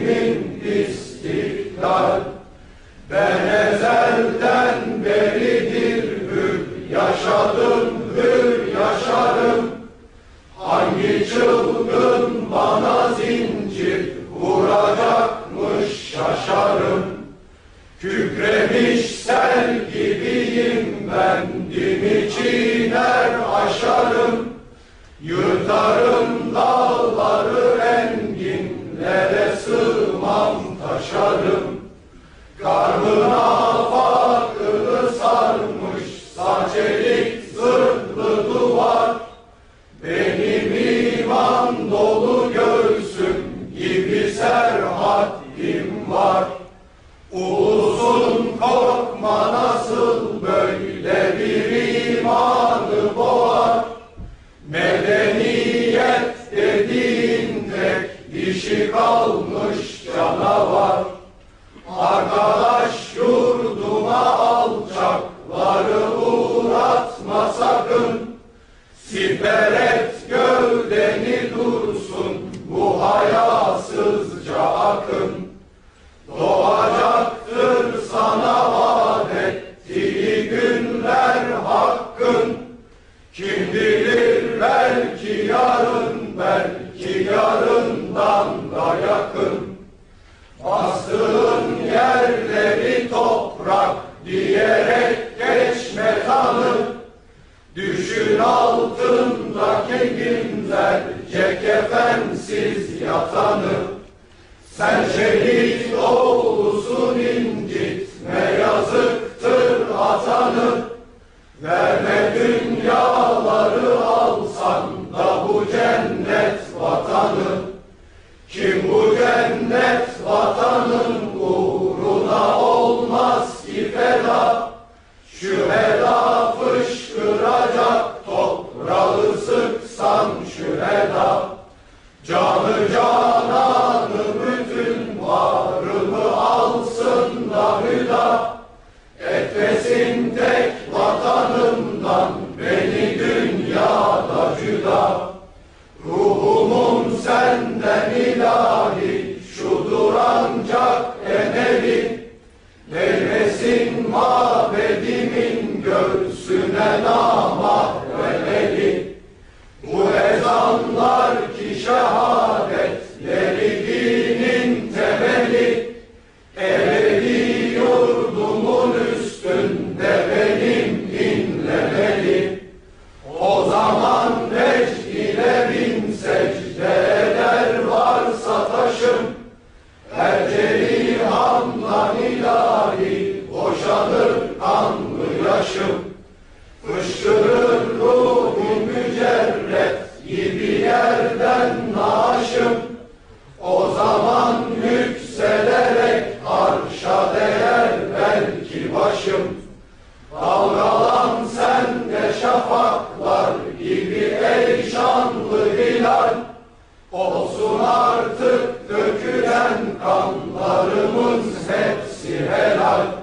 Mümin istiklal Ben ezelden hür yaşadım hür yaşarım Hangi çılgın bana zincir vuracakmış şaşarım. Kükremiş Düşün altındaki günler Cek efensiz yatanı Sen şehit oğlusun incitme yazıktır atanı Verme dünyaları alsan da bu cennet var. senden ilahi şudur ancak emeli Değmesin mabedimin göğsüne nama ve eli Bu ezanla başım. Dalgalan sen de şafaklar gibi ey şanlı hilal. Olsun artık dökülen kanlarımız hepsi helal.